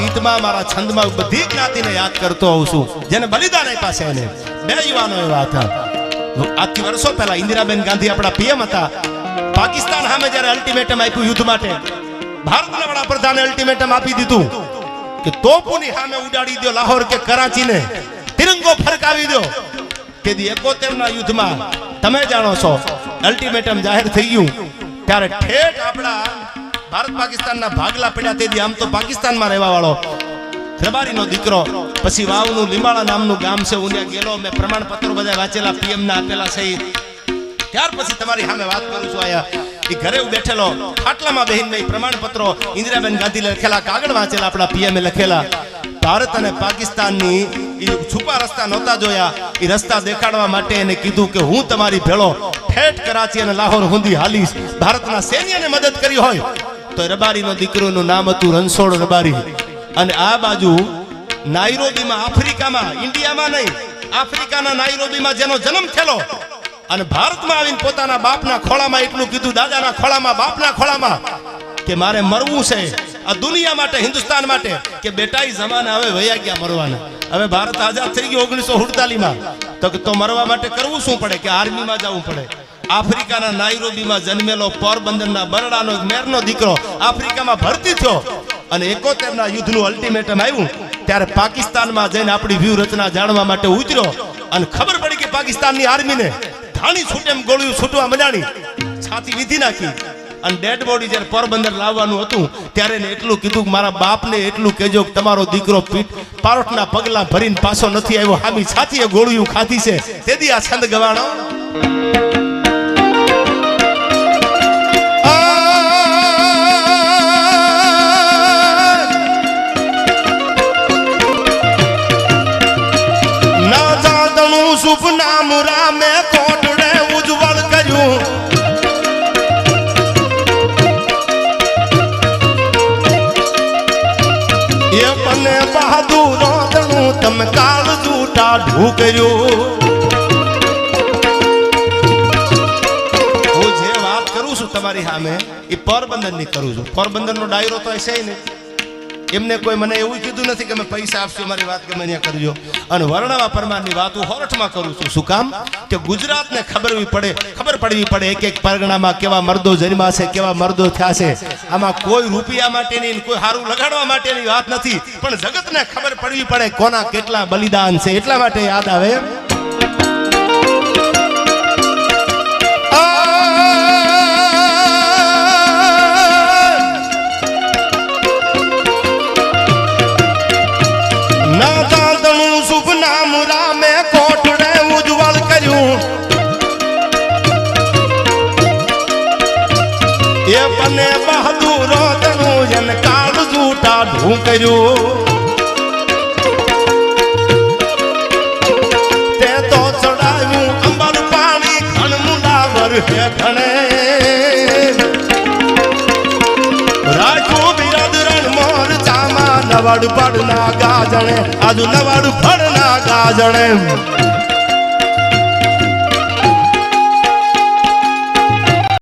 ગીતમાં મારા છંદમાં બધી જ્ઞાતિને યાદ કરતો હોઉં છું. જેને બલિદાન આપ્યા છે એને. બે યુવાનો એવા હતા. આજથી વર્ષો પહેલા ઇન્દિરાબેન ગાંધી આપણા પીએમ હતા. પાકિસ્તાન સામે જ્યારે અલ્ટિમેટમ આપ્યું યુદ્ધ માટે, ભારતના વડાપ્રધાને અલ્ટિમેટમ આપી દીધું કે તોપોની સામે ઉડાડી દો લાહોર કે કરાચીને. તિરંગો ફરકાવી દો કે દી 71 ના યુદ્ધમાં તમે જાણો છો અલ્ટિમેટમ જાહેર થઈ ગયું. ત્યારે ઠેઠ આપણા ભારત પાકિસ્તાનના ભાગલા પડ્યા તેથી આમ તો પાકિસ્તાનમાં રહેવા વાળો રબારીનો દીકરો, પછી વાવનું લીંબાળા નામનું ગામ છે, હું ત્યાં ગયેલો, મેં પ્રમાણપત્રો બધા વાંચેલા પીએમ ના આપેલા સહિત ત્યાર પછી તમારી સામે વાત કરું છું આયા એ ઘરે બેઠેલો, ખાટલામાં બહેન મેં પ્રમાણપત્રો ઇન્દિરાબેન ગાંધી લખેલા, કાગળ વાંચેલા, આપણા પીએમએ લખેલા. ભારત અને પાકિસ્તાનની છુપા રસ્તા નહોતા જોયા. એ રસ્તા દેખાડવા માટે એને કીધું કે હું તમારી ભેળો ફેટ કરાચી અને લાહોર હુંદી હાલીશ. ભારતના સૈન્યને મદદ કરી હોય. તો રબારીનો દીકરોનું નામ હતું રણછોડ રબારી. અને આ બાજુ નાયરોબીમાં, આફ્રિકામાં, ઇન્ડિયામાં નહીં, આફ્રિકાના નાયરોબીમાં જેનો જન્મ થયેલો. અને ભારતમાં આવીને પોતાના બાપના ખોળામાં એટલું કીધું, દાદાના ખોળામાં, બાપના ખોળામાં, કે મારે મરવું છે આ દુનિયા માટે, હિન્દુસ્તાન માટે, કે બેટા જમાના હવે વયા ગયા મરવાના. હવે ભારત આઝાદ થઈ ગયો ઓગણીસો સુડતાલીસમાં. તો તો મરવા માટે કરવું શું પડે? કે આર્મીમાં જવું પડે? આફ્રિકાના નાયરોબીમાં જન્મેલો પોરબંદરના બરડાનો મેરનો દીકરો આફ્રિકામાં ભરતી થયો અને એકોતેરના યુદ્ધનું અલ્ટિમેટમ આવ્યું. ત્યારે પાકિસ્તાનમાં જઈને આપણી વ્યૂહરચના જાણવા માટે ઉતર્યો અને ખબર પડી કે પાકિસ્તાનની આર્મીને ધાણી છૂટેમ ગોળીઓ છૂટવા મજાણી છાતી વીધી નાખી અને ડેડ બોડી જ્યારે પોરબંદર લાવવાનું હતું, ત્યારે એને એટલું કીધું કે મારા બાપને એટલું કહેજો કે તમારો દીકરો પીઠ પારોઠના પગલા ભરીને પાછો નથી આવ્યો. હામી છાતીએ ગોળીઓ ખાધી છે. તેથી આ છંદ ગવાણો. શુભ નામ રામે કોટડે ઉજ્જવળ કર્યું. એ મને બહાદુર દણું તમે કાળ જૂટા ઢૂકર્યું. હું જે વાત કરું છું તમારી સામે, એ પોરબંદરની કરું છું. પોરબંદર નો ડાયરો તો છે ને એમને કોઈ મને એવું કીધું નથી કે મેં પૈસા આપશો, મારી વાત ગમે ત્યાં કરજો. અને વર્ણવા પરમારની વાત હું હોરઠમાં કરું છું. શું કામ? કે ગુજરાતને ખબર પડે, ખબર પડવી પડે એક એક પરગણામાં કેવા મર્દો જન્મા છે કેવા મર્દો થયા છે આમાં કોઈ રૂપિયા માટેની, કોઈ સારું લગાડવા માટેની વાત નથી. પણ જગતને ખબર પડવી પડે કોના કેટલા બલિદાન છે. એટલા માટે યાદ આવે નામ રામે કોટડે ઉજ્જવળ કર્યું. એ બને બહાદુરો તનું જન કાળ જૂટા ઢૂંકર્યું. તે તો ચડાયું અંબર પાણી ઘણ મુંડાવર હે ઘણે નવાડ પડના ગાજણે આજુ નવાડ ફળના ગાજણે